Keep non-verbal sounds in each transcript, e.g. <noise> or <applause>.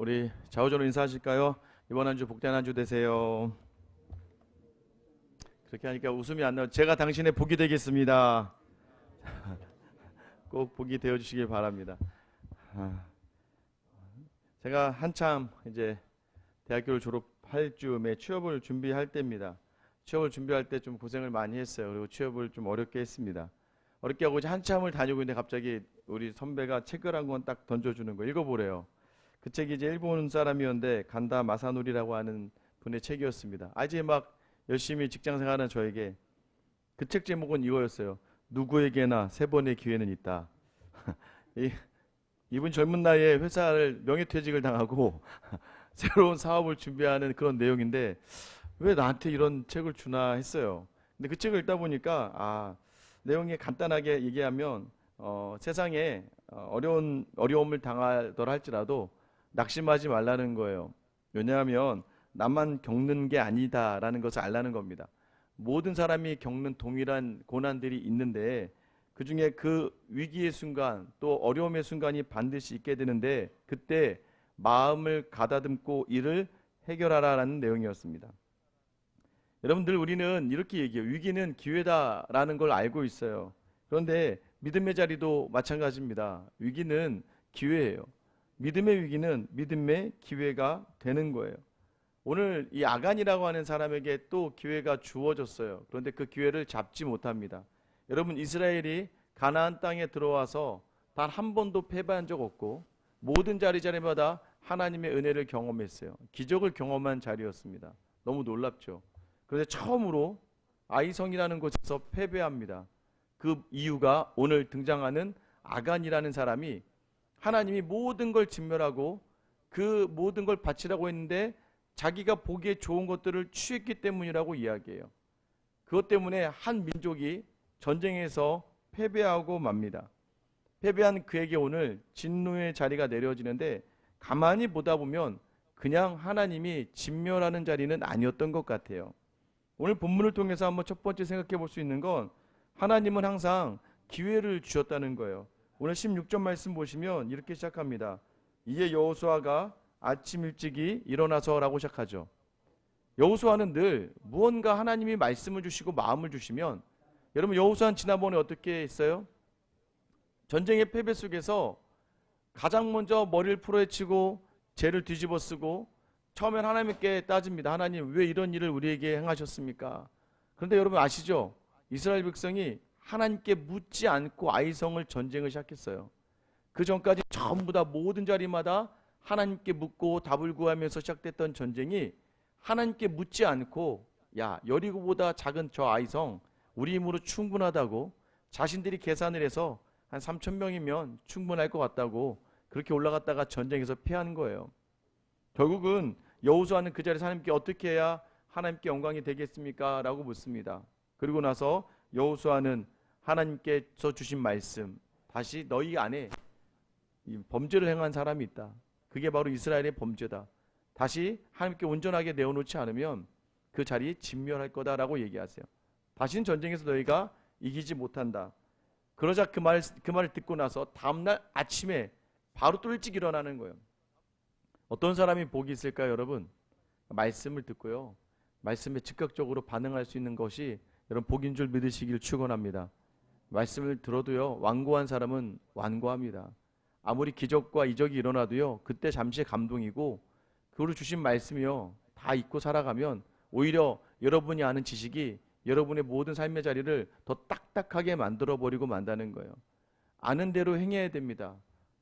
우리 좌우전으로 인사하실까요? 이번 한 주 복된 한 주 되세요. 그렇게 하니까 웃음이 안 나요. 제가 당신의 복이 되겠습니다. <laughs> 꼭 복이 되어 주시길 바랍니다. 아, 제가 한참 이제 대학교를 졸업할 즈음에 취업을 준비할 때입니다. 취업을 준비할 때 좀 고생을 많이 했어요. 그리고 취업을 좀 어렵게 했습니다. 어렵게 하고 이제 한참을 다니고 있는데 갑자기 우리 선배가 책을 한 권 딱 던져주는 거 읽어보래요. 그 책이 이제 일본 사람이었는데 간다 마사노리라고 하는 분의 책이었습니다. 아직 막 열심히 직장 생활하는 저에게 그 책 제목은 이거였어요. 누구에게나 세 번의 기회는 있다. <laughs> 이, 이분 젊은 나이에 회사를 명예퇴직을 당하고 <laughs> 새로운 사업을 준비하는 그런 내용인데 왜 나한테 이런 책을 주나 했어요. 근데 그 책을 읽다 보니까 아 내용이 간단하게 얘기하면 어, 세상에 어, 어려운 어려움을 당하더라 할지라도 낙심하지 말라는 거예요. 왜냐하면 나만 겪는 게 아니다라는 것을 알라는 겁니다. 모든 사람이 겪는 동일한 고난들이 있는데 그 중에 그 위기의 순간 또 어려움의 순간이 반드시 있게 되는데 그때 마음을 가다듬고 이를 해결하라라는 내용이었습니다. 여러분들 우리는 이렇게 얘기해요. 위기는 기회다라는 걸 알고 있어요. 그런데 믿음의 자리도 마찬가지입니다. 위기는 기회예요. 믿음의 위기는 믿음의 기회가 되는 거예요. 오늘 이 아간이라고 하는 사람에게 또 기회가 주어졌어요. 그런데 그 기회를 잡지 못합니다. 여러분 이스라엘이 가나안 땅에 들어와서 단 한 번도 패배한 적 없고 모든 자리 자리마다 하나님의 은혜를 경험했어요. 기적을 경험한 자리였습니다. 너무 놀랍죠. 그런데 처음으로 아이성이라는 곳에서 패배합니다. 그 이유가 오늘 등장하는 아간이라는 사람이 하나님이 모든 걸 진멸하고 그 모든 걸 바치라고 했는데 자기가 보기에 좋은 것들을 취했기 때문이라고 이야기해요. 그것 때문에 한 민족이 전쟁에서 패배하고 맙니다. 패배한 그에게 오늘 진노의 자리가 내려지는데 가만히 보다 보면 그냥 하나님이 진멸하는 자리는 아니었던 것 같아요. 오늘 본문을 통해서 한번 첫 번째 생각해 볼 수 있는 건 하나님은 항상 기회를 주셨다는 거예요. 오늘 16절 말씀 보시면 이렇게 시작합니다. 이에 여호수아가 아침 일찍이 일어나서라고 시작하죠. 여호수아는 늘 무언가 하나님이 말씀을 주시고 마음을 주시면 여러분 여호수아는 지난번에 어떻게 했어요? 전쟁의 패배 속에서 가장 먼저 머리를 풀어헤치고 죄를 뒤집어 쓰고 처음엔 하나님께 따집니다. 하나님 왜 이런 일을 우리에게 행하셨습니까? 그런데 여러분 아시죠? 이스라엘 백성이 하나님께 묻지 않고 아이성을 전쟁을 시작했어요. 그 전까지 전부 다 모든 자리마다 하나님께 묻고 답을 구하면서 시작됐던 전쟁이 하나님께 묻지 않고 야 여리고보다 작은 저 아이성 우리 힘으로 충분하다고 자신들이 계산을 해서 한 3천 명이면 충분할 것 같다고 그렇게 올라갔다가 전쟁에서 패하는 거예요. 결국은 여호수아는 그 자리에서 하나님께 어떻게 해야 하나님께 영광이 되겠습니까? 라고 묻습니다. 그리고 나서 여호수아는 하나님께서 주신 말씀 다시 너희 안에 범죄를 행한 사람이 있다. 그게 바로 이스라엘의 범죄다. 다시 하나님께 온전하게 내어놓지 않으면 그 자리에 진멸할 거다라고 얘기하세요. 다시는 전쟁에서 너희가 이기지 못한다. 그러자 그 말, 그 말을 듣고 나서 다음 날 아침에 바로 또 일찍 일어나는 거예요. 어떤 사람이 복이 있을까요, 여러분? 말씀을 듣고요. 말씀에 즉각적으로 반응할 수 있는 것이 여러분 복인 줄 믿으시길 축원합니다. 말씀을 들어도요. 완고한 사람은 완고합니다. 아무리 기적과 이적이 일어나도요. 그때 잠시 감동이고 그로 주신 말씀이요. 다 잊고 살아가면 오히려 여러분이 아는 지식이 여러분의 모든 삶의 자리를 더 딱딱하게 만들어 버리고 만다는 거예요. 아는 대로 행해야 됩니다.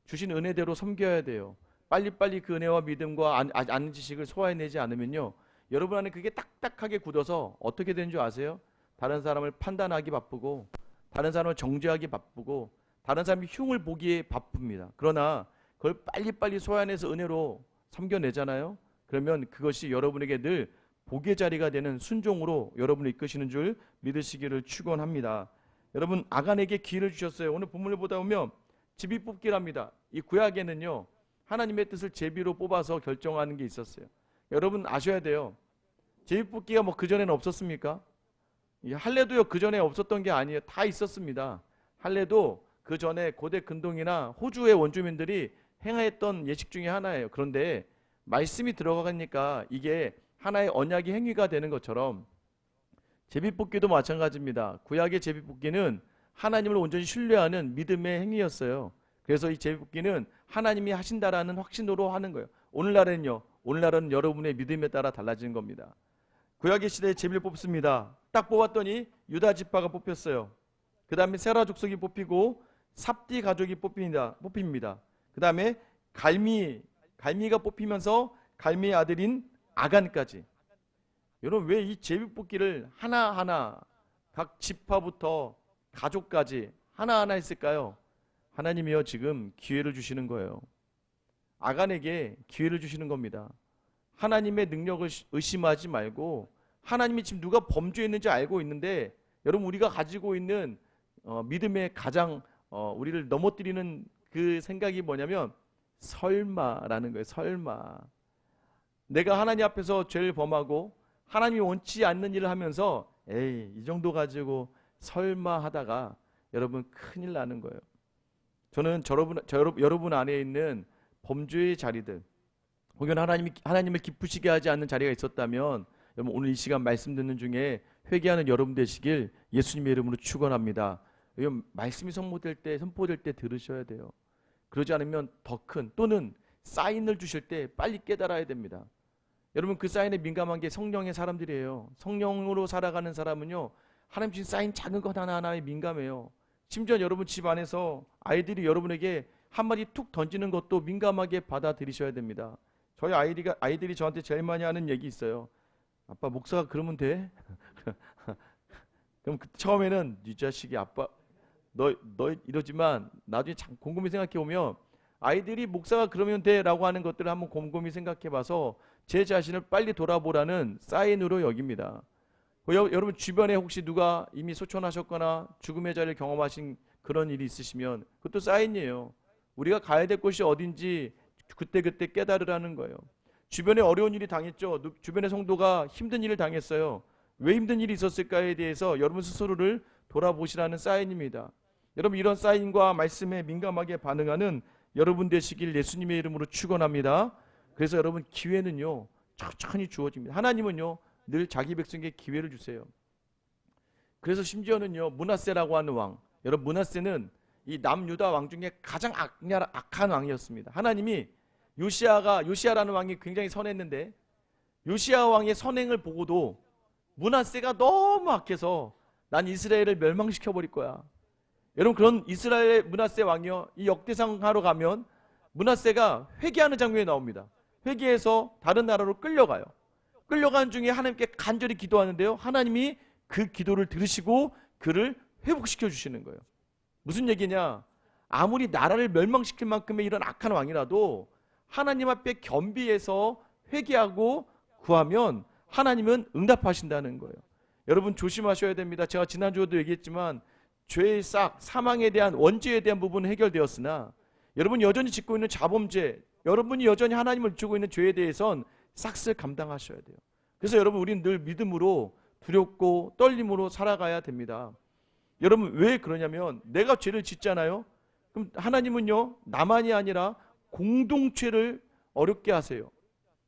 주신 은혜대로 섬겨야 돼요. 빨리빨리 그 은혜와 믿음과 아, 아는 지식을 소화해내지 않으면요. 여러분 안에 그게 딱딱하게 굳어서 어떻게 되는 줄 아세요? 다른 사람을 판단하기 바쁘고 다른 사람을 정죄하기 바쁘고 다른 사람이 흉을 보기에 바쁩니다. 그러나 그걸 빨리빨리 소화해내서 은혜로 섬겨내잖아요. 그러면 그것이 여러분에게 늘 복의 자리가 되는 순종으로 여러분을 이끄시는 줄 믿으시기를 축원합니다. 여러분 아간에게 기회를 주셨어요. 오늘 본문을 보다 보면 집이 뽑기랍니다. 이 구약에는요. 하나님의 뜻을 제비로 뽑아서 결정하는 게 있었어요. 여러분 아셔야 돼요. 제비 뽑기가 뭐 그전에는 없었습니까? 할례도요 그 전에 없었던 게 아니에요. 다 있었습니다. 할례도 그 전에 고대 근동이나 호주의 원주민들이 행하였던 예식 중에 하나예요. 그런데 말씀이 들어가니까 이게 하나의 언약의 행위가 되는 것처럼 제비뽑기도 마찬가지입니다. 구약의 제비뽑기는 하나님을 온전히 신뢰하는 믿음의 행위였어요. 그래서 이 제비뽑기는 하나님이 하신다라는 확신으로 하는 거예요. 오늘날은요. 오늘날은 여러분의 믿음에 따라 달라지는 겁니다. 구약의 시대에 제비를 뽑습니다. 딱 뽑았더니 유다 지파가 뽑혔어요. 그 다음에 세라 족속이 뽑히고 삽디 가족이 뽑힙니다. 뽑힙니다. 그 다음에 갈미 갈미가 뽑히면서 갈미의 아들인 아간까지. 여러분 왜 이 제비 뽑기를 하나 하나 각 지파부터 가족까지 하나 하나 했을까요? 하나님이요 지금 기회를 주시는 거예요. 아간에게 기회를 주시는 겁니다. 하나님의 능력을 시- 의심하지 말고 하나님이 지금 누가 범죄했는지 알고 있는데 여러분 우리가 가지고 있는 어, 믿음의 가장 어, 우리를 넘어뜨리는 그 생각이 뭐냐면 설마라는 거예요. 설마. 내가 하나님 앞에서 죄를 범하고 하나님이 원치 않는 일을 하면서 에이 이 정도 가지고 설마 하다가 여러분 큰일 나는 거예요. 저는 저 여러분, 저 여러분 안에 있는 범죄의 자리들 혹은 하나님이 하나님을 기쁘시게 하지 않는 자리가 있었다면 여러분 오늘 이 시간 말씀 듣는 중에 회개하는 여러분 되시길 예수님의 이름으로 축원합니다. 말씀이 선포될 때 선포될 때 들으셔야 돼요. 그러지 않으면 더 큰 또는 사인을 주실 때 빨리 깨달아야 됩니다. 여러분 그 사인에 민감한 게 성령의 사람들이에요. 성령으로 살아가는 사람은요 하나님 주신 사인 작은 것 하나하나에 민감해요. 심지어 여러분 집 안에서 아이들이 여러분에게 한마디 툭 던지는 것도 민감하게 받아들이셔야 됩니다. 저희 아이들이 저한테 제일 많이 하는 얘기 있어요. 아빠 목사가 그러면 돼? <laughs> 그럼 그 처음에는 이 자식이 아빠 너 너 이러지만 나중에 참 곰곰이 생각해 보면 아이들이 목사가 그러면 돼라고 하는 것들을 한번 곰곰이 생각해 봐서 제 자신을 빨리 돌아보라는 사인으로 여깁니다. 어, 여, 여러분 주변에 혹시 누가 이미 소천하셨거나 죽음의 자리를 경험하신 그런 일이 있으시면 그것도 사인이에요. 우리가 가야 될 곳이 어딘지 그때그때 깨달으라는 거예요. 주변에 어려운 일이 당했죠. 누- 주변의 성도가 힘든 일을 당했어요. 왜 힘든 일이 있었을까에 대해서 여러분 스스로를 돌아보시라는 사인입니다. 여러분 이런 사인과 말씀에 민감하게 반응하는 여러분 되시길 예수님의 이름으로 축원합니다. 그래서 여러분 기회는요 천천히 주어집니다. 하나님은요 늘 자기 백성에게 기회를 주세요. 그래서 심지어는요 문하세라고 하는 왕, 여러분 문하세는 이 남유다 왕 중에 가장 악냐, 악한 왕이었습니다. 하나님이 요시아가 요시아라는 왕이 굉장히 선했는데 요시아 왕의 선행을 보고도 문하세가 너무 악해서 난 이스라엘을 멸망시켜 버릴 거야. 여러분 그런 이스라엘 문하세 왕이요 이 역대상 하러 가면 문하세가 회개하는 장면이 나옵니다. 회개해서 다른 나라로 끌려가요. 끌려간 중에 하나님께 간절히 기도하는데요. 하나님이 그 기도를 들으시고 그를 회복시켜 주시는 거예요. 무슨 얘기냐? 아무리 나라를 멸망시킬 만큼의 이런 악한 왕이라도 하나님 앞에 겸비해서 회개하고 구하면 하나님은 응답하신다는 거예요. 여러분 조심하셔야 됩니다. 제가 지난주에도 얘기했지만 죄의 싹, 사망에 대한 원죄에 대한 부분은 해결되었으나 여러분 여전히 짓고 있는 자범죄, 여러분이 여전히 하나님을 주고 있는 죄에 대해선 싹쓸 감당하셔야 돼요. 그래서 여러분 우리는 늘 믿음으로 두렵고 떨림으로 살아가야 됩니다. 여러분 왜 그러냐면 내가 죄를 짓잖아요. 그럼 하나님은요 나만이 아니라 공동체를 어렵게 하세요.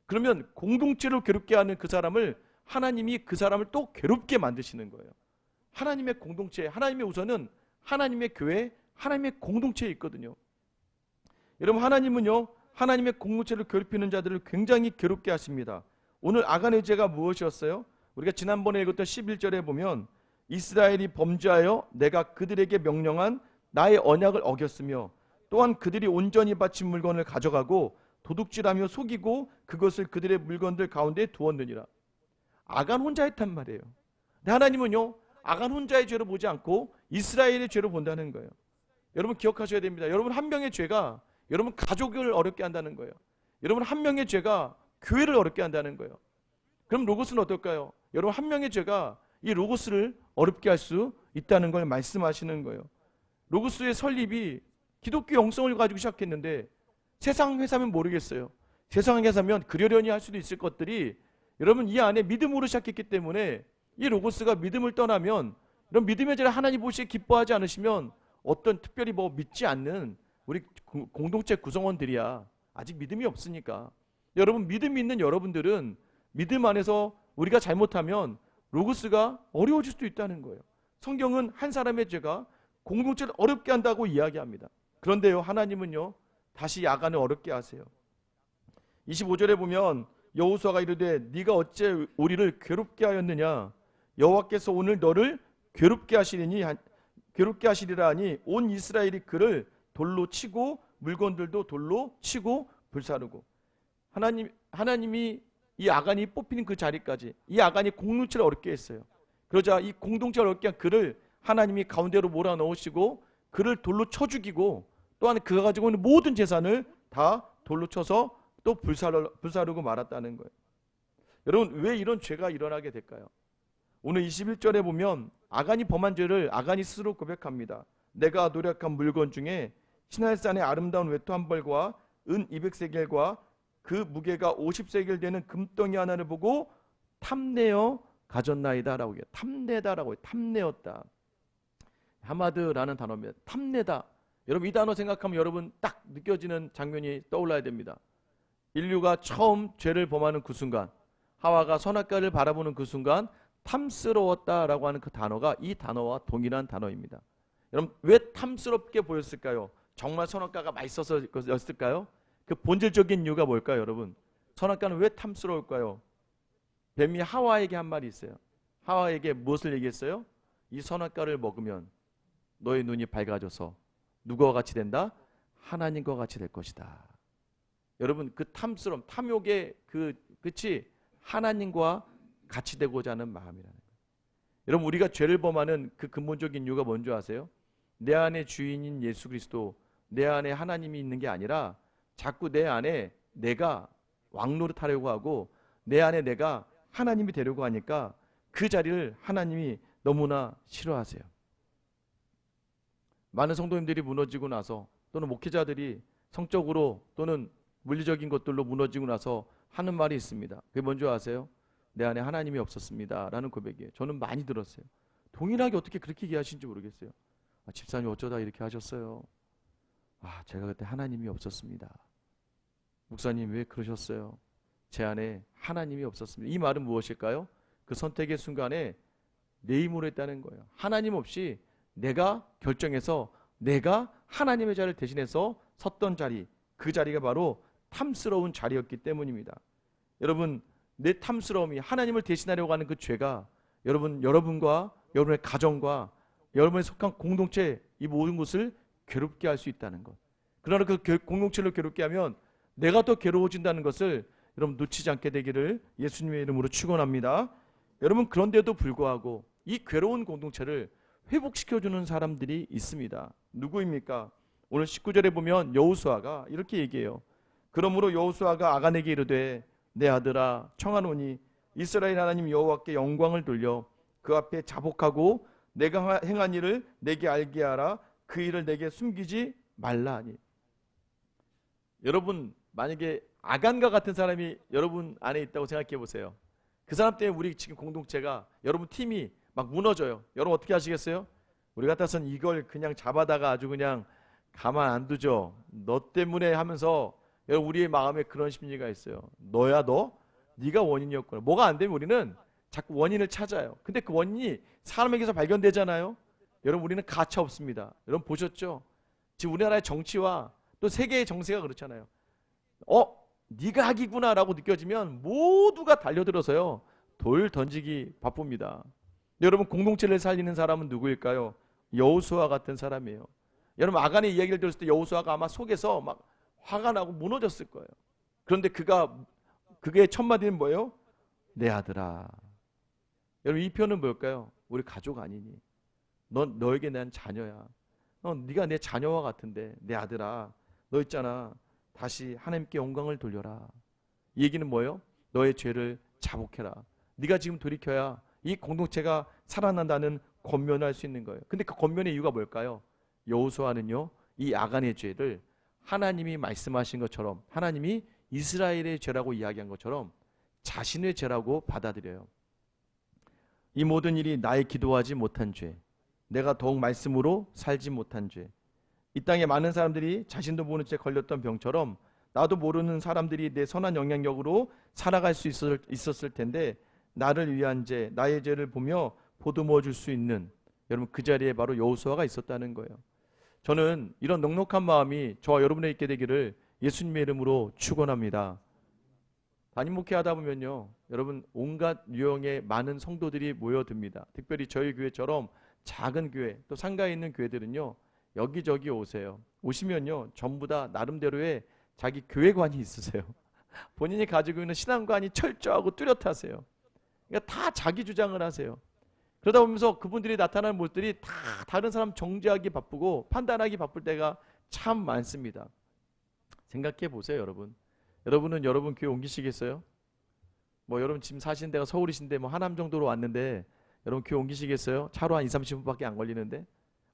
그러면 공동체를 괴롭게 하는 그 사람을 하나님이 그 사람을 또 괴롭게 만드시는 거예요. 하나님의 공동체, 하나님의 우선은 하나님의 교회, 하나님의 공동체에 있거든요. 여러분 하나님은요 하나님의 공동체를 괴롭히는 자들을 굉장히 괴롭게 하십니다. 오늘 아간의 죄가 무엇이었어요? 우리가 지난번에 읽었던 11절에 보면 이스라엘이 범죄하여 내가 그들에게 명령한 나의 언약을 어겼으며 또한 그들이 온전히 바친 물건을 가져가고 도둑질하며 속이고 그것을 그들의 물건들 가운데 두었느니라. 아간 혼자 했단 말이에요. 근데 하나님은요 아간 혼자의 죄를 보지 않고 이스라엘의 죄를 본다는 거예요. 여러분 기억하셔야 됩니다. 여러분 한 명의 죄가 여러분 가족을 어렵게 한다는 거예요. 여러분 한 명의 죄가 교회를 어렵게 한다는 거예요. 그럼 로고스는 어떨까요? 여러분 한 명의 죄가 이 로고스를 어렵게 할 수 있다는 걸 말씀하시는 거예요. 로고스의 설립이 기독교 영성을 가지고 시작했는데 세상 회사면 모르겠어요. 세상 회사면 그러려니 할 수도 있을 것들이 여러분 이 안에 믿음으로 시작했기 때문에 이 로고스가 믿음을 떠나면 이런 믿음의 죄를 하나님 보시기에 기뻐하지 않으시면 어떤 특별히 뭐 믿지 않는 우리 구- 공동체 구성원들이야. 아직 믿음이 없으니까. 여러분 믿음이 있는 여러분들은 믿음 안에서 우리가 잘못하면 로고스가 어려워질 수도 있다는 거예요. 성경은 한 사람의 죄가 공동체를 어렵게 한다고 이야기합니다. 그런데요, 하나님은요, 다시 야간을 어렵게 하세요. 25절에 보면 여호수아가 이르되 네가 어째 우리를 괴롭게 하였느냐 여호와께서 오늘 너를 괴롭게 하시리니 한- 괴롭게 하시리라 하니 온 이스라엘이 그를 돌로 치고 물건들도 돌로 치고 불사르고 하나님 하나님이 이 아간이 뽑히는 그 자리까지 이 아간이 공동체를 어렵게 했어요. 그러자 이 공동체를 어렵게 한 그를 하나님이 가운데로 몰아 넣으시고 그를 돌로 쳐 죽이고 또한 그가 가지고 있는 모든 재산을 다 돌로 쳐서 또 불사르, 불사르고 말았다는 거예요. 여러분 왜 이런 죄가 일어나게 될까요? 오늘 21절에 보면 아간이 범한 죄를 아간이 스스로 고백합니다. 내가 노력한 물건 중에 신할산의 아름다운 외투 한 벌과 은 200세겔과 그 무게가 50세겔 되는 금덩이 하나를 보고 탐내어 가졌나이다라고 해요. 탐내다라고 해요. 탐내었다. 하마드라는 단어입니다. 탐내다. 여러분 이 단어 생각하면 여러분 딱 느껴지는 장면이 떠올라야 됩니다. 인류가 처음 죄를 범하는 그 순간 하와가 선악과를 바라보는 그 순간 탐스러웠다라고 하는 그 단어가 이 단어와 동일한 단어입니다. 여러분 왜 탐스럽게 보였을까요? 정말 선악과가 맛있어서였을까요? 그 본질적인 이유가 뭘까요, 여러분? 선악과는 왜 탐스러울까요? 뱀이 하와에게 한 말이 있어요. 하와에게 무엇을 얘기했어요? 이 선악과를 먹으면 너의 눈이 밝아져서 누구와 같이 된다? 하나님과 같이 될 것이다. 여러분 그 탐스러움, 탐욕의 그 끝이 하나님과 같이 되고자 하는 마음이라는 거예요. 여러분 우리가 죄를 범하는 그 근본적인 이유가 뭔지 아세요? 내 안에 주인인 예수 그리스도, 내 안에 하나님이 있는 게 아니라 자꾸 내 안에 내가 왕노릇 하려고 하고 내 안에 내가 하나님이 되려고 하니까 그 자리를 하나님이 너무나 싫어하세요. 많은 성도님들이 무너지고 나서 또는 목회자들이 성적으로 또는 물리적인 것들로 무너지고 나서 하는 말이 있습니다. 그게 뭔지 아세요? 내 안에 하나님이 없었습니다. 라는 고백이에요. 저는 많이 들었어요. 동일하게 어떻게 그렇게 얘기하신지 모르겠어요. 아, 집사님 어쩌다 이렇게 하셨어요? 아, 제가 그때 하나님이 없었습니다. 목사님 왜 그러셨어요? 제 안에 하나님이 없었습니다. 이 말은 무엇일까요? 그 선택의 순간에 내 힘으로 했다는 거예요. 하나님 없이 내가 결정해서 내가 하나님의 자리를 대신해서 섰던 자리, 그 자리가 바로 탐스러운 자리였기 때문입니다. 여러분, 내 탐스러움이 하나님을 대신하려고 하는 그 죄가 여러분, 여러분과 여러분의 가정과 여러분의 속한 공동체 이 모든 것을 괴롭게 할 수 있다는 것. 그러나 그 겨- 공동체를 괴롭게 하면 내가 더 괴로워진다는 것을 여러분 놓치지 않게 되기를 예수님의 이름으로 축원합니다. 여러분 그런데도 불구하고 이 괴로운 공동체를 회복시켜주는 사람들이 있습니다. 누구입니까? 오늘 19절에 보면 여호수아가 이렇게 얘기해요. 그러므로 여호수아가 아간에게 이르되 내 아들아 청하노니 이스라엘 하나님 여호와께 영광을 돌려 그 앞에 자복하고 내가 하- 행한 일을 내게 알게 하라 그 일을 내게 숨기지 말라 하니 여러분 만약에 아간과 같은 사람이 여러분 안에 있다고 생각해 보세요. 그 사람 때문에 우리 지금 공동체가 여러분 팀이 막 무너져요. 여러분 어떻게 하시겠어요? 우리 같아서는 이걸 그냥 잡아다가 아주 그냥 가만 안 두죠. 너 때문에 하면서 여러분 우리의 마음에 그런 심리가 있어요. 너야 너? 네가 원인이었구나. 뭐가 안 되면 우리는 자꾸 원인을 찾아요. 근데 그 원인이 사람에게서 발견되잖아요. 여러분 우리는 가차 없습니다. 여러분 보셨죠? 지금 우리나라의 정치와 또 세계의 정세가 그렇잖아요. 어, 네가 하기구나라고 느껴지면 모두가 달려들어서요. 돌 던지기 바쁩니다. 여러분 공동체를 살리는 사람은 누구일까요? 여호수아 같은 사람이에요. 여러분 아간의 이야기를 들었을 때 여호수아가 아마 속에서 막 화가 나고 무너졌을 거예요. 그런데 그가 그게 첫 마디는 뭐예요? 내 아들아. 여러분 이 표현은 뭘까요? 우리 가족 아니니? 넌 너에게 난 자녀야. 어, 네가 내 자녀와 같은데 내 아들아. 너 있잖아. 다시 하나님께 영광을 돌려라. 이 얘기는 뭐예요? 너의 죄를 자복해라. 네가 지금 돌이켜야 이 공동체가 살아난다는 권면을 할 수 있는 거예요. 근데 그 권면의 이유가 뭘까요? 여호수아는요. 이 아간의 죄를 하나님이 말씀하신 것처럼 하나님이 이스라엘의 죄라고 이야기한 것처럼 자신의 죄라고 받아들여요. 이 모든 일이 나의 기도하지 못한 죄, 내가 더욱 말씀으로 살지 못한 죄, 이 땅에 많은 사람들이 자신도 모르는 채 걸렸던 병처럼 나도 모르는 사람들이 내 선한 영향력으로 살아갈 수 있었을, 텐데 나를 위한 죄, 나의 죄를 보며 보듬어 줄 수 있는 여러분 그 자리에 바로 여호수아가 있었다는 거예요. 저는 이런 넉넉한 마음이 저와 여러분에 있게 되기를 예수님의 이름으로 축원합니다. 담임 목회하다 보면요, 여러분 온갖 유형의 많은 성도들이 모여듭니다. 특별히 저희 교회처럼 작은 교회 또 상가에 있는 교회들은요 여기저기 오세요. 오시면요 전부 다 나름대로의 자기 교회관이 있으세요. <laughs> 본인이 가지고 있는 신앙관이 철저하고 뚜렷하세요. 그러니까 다 자기 주장을 하세요. 그러다 보면서 그분들이 나타나는 모습들이 다 다른 사람 정죄하기 바쁘고 판단하기 바쁠 때가 참 많습니다. 생각해 보세요, 여러분. 여러분은 여러분 교회 옮기시겠어요? 뭐 여러분 지금 사시는 데가 서울이신데 뭐 하남 정도로 왔는데 여러분 교회 옮기시겠어요? 차로 한 2, 30분밖에 안 걸리는데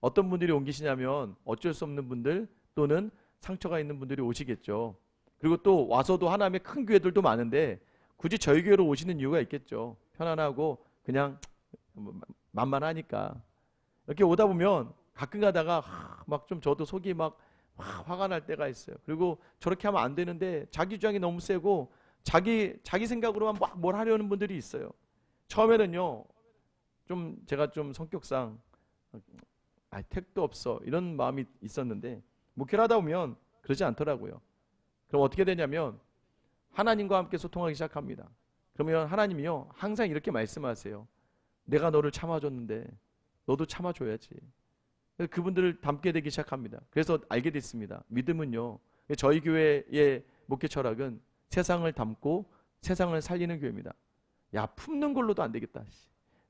어떤 분들이 옮기시냐면 어쩔 수 없는 분들 또는 상처가 있는 분들이 오시겠죠. 그리고 또 와서도 하나님의 큰 교회들도 많은데 굳이 저희 교회로 오시는 이유가 있겠죠. 편안하고 그냥 뭐 만만하니까 이렇게 오다 보면 가끔 가다가 막 좀 저도 속이 막 화가 날 때가 있어요. 그리고 저렇게 하면 안 되는데 자기 주장이 너무 세고 자기 자기 생각으로만 막 뭘 하려는 분들이 있어요. 처음에는요. 좀 제가 좀 성격상 아, 택도 없어 이런 마음이 있었는데 목회를 하다 보면 그러지 않더라고요. 그럼 어떻게 되냐면 하나님과 함께 소통하기 시작합니다. 그러면 하나님이요 항상 이렇게 말씀하세요. 내가 너를 참아줬는데 너도 참아줘야지. 그분들을 닮게 되기 시작합니다. 그래서 알게 됐습니다. 믿음은요 저희 교회의 목회 철학은 세상을 닮고 세상을 살리는 교회입니다. 야 품는 걸로도 안 되겠다.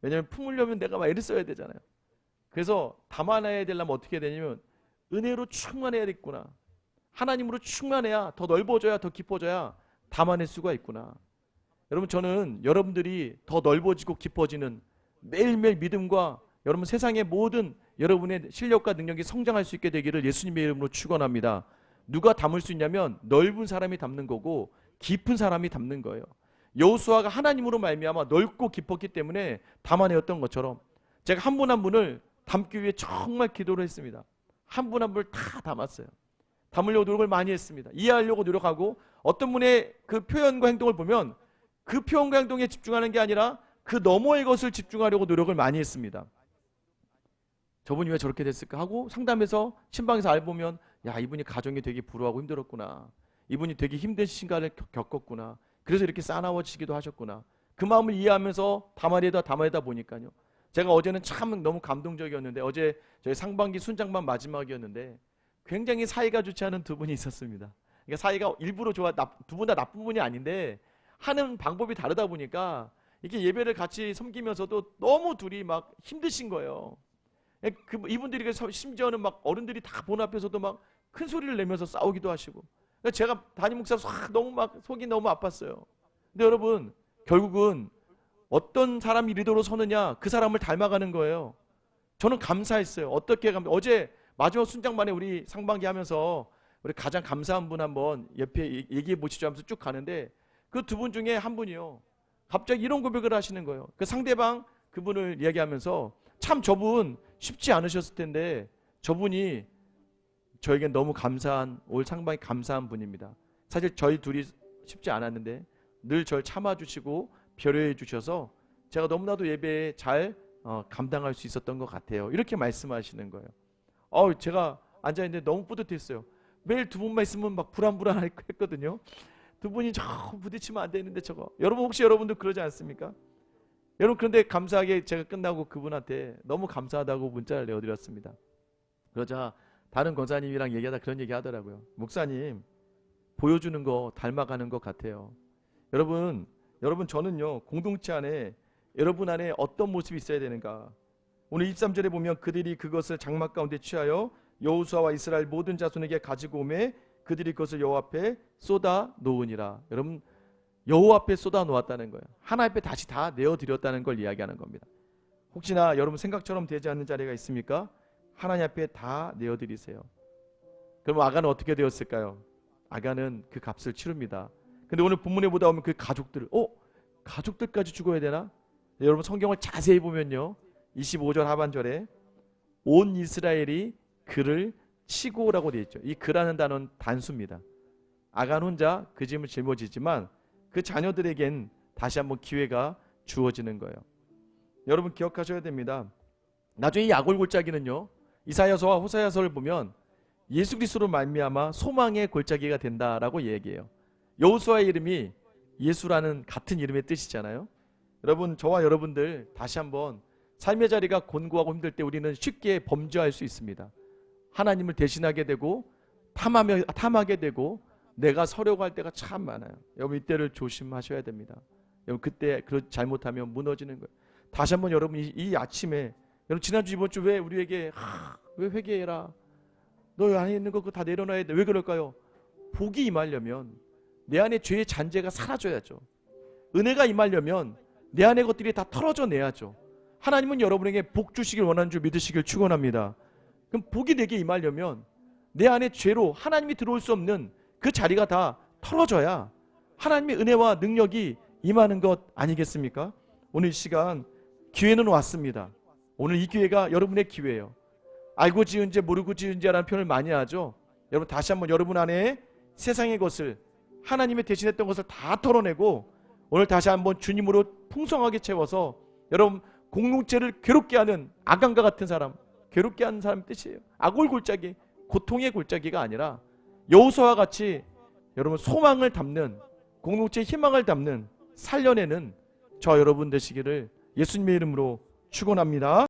왜냐하면 품으려면 내가 막 애를 써야 되잖아요. 그래서 담아내야 되려면 어떻게 되냐면 은혜로 충만해야겠구나. 하나님으로 충만해야 더 넓어져야 더 깊어져야 담아낼 수가 있구나. 여러분 저는 여러분들이 더 넓어지고 깊어지는 매일매일 믿음과 여러분 세상의 모든 여러분의 실력과 능력이 성장할 수 있게 되기를 예수님의 이름으로 축원합니다. 누가 담을 수 있냐면 넓은 사람이 담는 거고 깊은 사람이 담는 거예요. 여호수아가 하나님으로 말미암아 넓고 깊었기 때문에 담아내었던 것처럼 제가 한 분한 분을 담기 위해 정말 기도를 했습니다. 한 분 한 분을 다 담았어요. 담으려고 노력을 많이 했습니다. 이해하려고 노력하고 어떤 분의 그 표현과 행동을 보면 그 표현과 행동에 집중하는 게 아니라 그 너머의 것을 집중하려고 노력을 많이 했습니다. 저분이 왜 저렇게 됐을까 하고 상담해서 신방에서 알보면 야 이분이 가정이 되게 불우하고 힘들었구나. 이분이 되게 힘든 시간을 겪었구나. 그래서 이렇게 싸나워지기도 하셨구나. 그 마음을 이해하면서 담아내다 담아내다 보니까요. 제가 어제는 참 너무 감동적이었는데 어제 저희 상반기 순장반 마지막이었는데 굉장히 사이가 좋지 않은 두 분이 있었습니다. 그러니까 사이가 일부러 좋아 두 분 다 나쁜 분이 아닌데 하는 방법이 다르다 보니까 이렇게 예배를 같이 섬기면서도 너무 둘이 막 힘드신 거예요. 예, 그 이분들이 심지어는 막 어른들이 다 본 앞에서도 막 큰 소리를 내면서 싸우기도 하시고 그러니까 제가 담임 목사로 너무 막 속이 너무 아팠어요. 근데 여러분 결국은 어떤 사람이 리더로 서느냐 그 사람을 닮아가는 거예요. 저는 감사했어요. 어떻게 감 어제 마지막 순장만에 우리 상반기 하면서 우리 가장 감사한 분 한번 옆에 얘기해 보시죠 하면서 쭉 가는데 그 두 분 중에 한 분이요. 갑자기 이런 고백을 하시는 거예요. 그 상대방 그분을 이야기하면서 참 저분 쉽지 않으셨을 텐데 저분이 저에겐 너무 감사한 올 상반기 감사한 분입니다. 사실 저희 둘이 쉽지 않았는데 늘 절 참아주시고 배려해 주셔서 제가 너무나도 예배에 잘 어, 감당할 수 있었던 것 같아요. 이렇게 말씀하시는 거예요. 어, 제가 앉아 있는데 너무 뿌듯했어요. 매일 두 분만 있으면 막 불안불안했거든요. 두 분이 저 부딪히면 안 되는데 저거. 여러분 혹시 여러분도 그러지 않습니까? 여러분 그런데 감사하게 제가 끝나고 그분한테 너무 감사하다고 문자를 내어드렸습니다. 그러자 다른 권사님이랑 얘기하다 그런 얘기 하더라고요. 목사님 보여주는 거 닮아가는 것 같아요. 여러분 여러분 저는요 공동체 안에 여러분 안에 어떤 모습이 있어야 되는가? 오늘 23절에 보면 그들이 그것을 장막 가운데 취하여 여호수아와 이스라엘 모든 자손에게 가지고 오매 그들이 그것을 여호와 앞에 쏟아 놓으니라. 여러분 여호와 앞에 쏟아 놓았다는 거예요. 하나님 앞에 다시 다 내어 드렸다는 걸 이야기하는 겁니다. 혹시나 여러분 생각처럼 되지 않는 자리가 있습니까? 하나님 앞에 다 내어 드리세요. 그럼 아가는 어떻게 되었을까요? 아가는 그 값을 치릅니다. 근데 오늘 본문에 보다 보면 그 가족들, 어? 가족들까지 죽어야 되나? 네, 여러분 성경을 자세히 보면요. 25절 하반절에 온 이스라엘이 그를 치고라고 되어 있죠. 이 그라는 단어는 단수입니다. 아간 혼자 그 짐을 짊어지지만 그 자녀들에겐 다시 한번 기회가 주어지는 거예요. 여러분 기억하셔야 됩니다. 나중에 이 아골 골짜기는요. 이사야서와 호사야서를 보면 예수 그리스도로 말미암아 소망의 골짜기가 된다라고 얘기해요. 여호수아의 이름이 예수라는 같은 이름의 뜻이잖아요. 여러분 저와 여러분들 다시 한번 삶의 자리가 곤고하고 힘들 때 우리는 쉽게 범죄할 수 있습니다. 하나님을 대신하게 되고 탐하며 탐하게 되고 내가 서려고 할 때가 참 많아요. 여러분 이때를 조심하셔야 됩니다. 여러분 그때 그 잘못하면 무너지는 거예요. 다시 한번 여러분 이, 이 아침에 여러분 지난주 이번 주 왜 우리에게 하, 왜 회개해라. 너 안에 있는 거 그거 다 내려놔야 돼. 왜 그럴까요? 복이 임하려면 내 안에 죄의 잔재가 사라져야죠. 은혜가 임하려면 내 안의 것들이 다 털어져 내야죠. 하나님은 여러분에게 복 주시길 원하는 줄 믿으시길 축원합니다. 그럼 복이 내게 임하려면 내 안에 죄로 하나님이 들어올 수 없는 그 자리가 다 털어져야 하나님의 은혜와 능력이 임하는 것 아니겠습니까? 오늘 이 시간 기회는 왔습니다. 오늘 이 기회가 여러분의 기회예요. 알고 지은 죄 모르고 지은 죄라는 표현을 많이 하죠. 여러분 다시 한번 여러분 안에 세상의 것을 하나님의 대신했던 것을 다 털어내고 오늘 다시 한번 주님으로 풍성하게 채워서 여러분 공동체를 괴롭게 하는 아간과 같은 사람, 괴롭게 하는 사람 뜻이에요. 악골 골짜기, 고통의 골짜기가 아니라 여호수아와 같이 여러분 소망을 담는 공동체의 희망을 담는 살려내는 저 여러분 되시기를 예수님의 이름으로 축원합니다.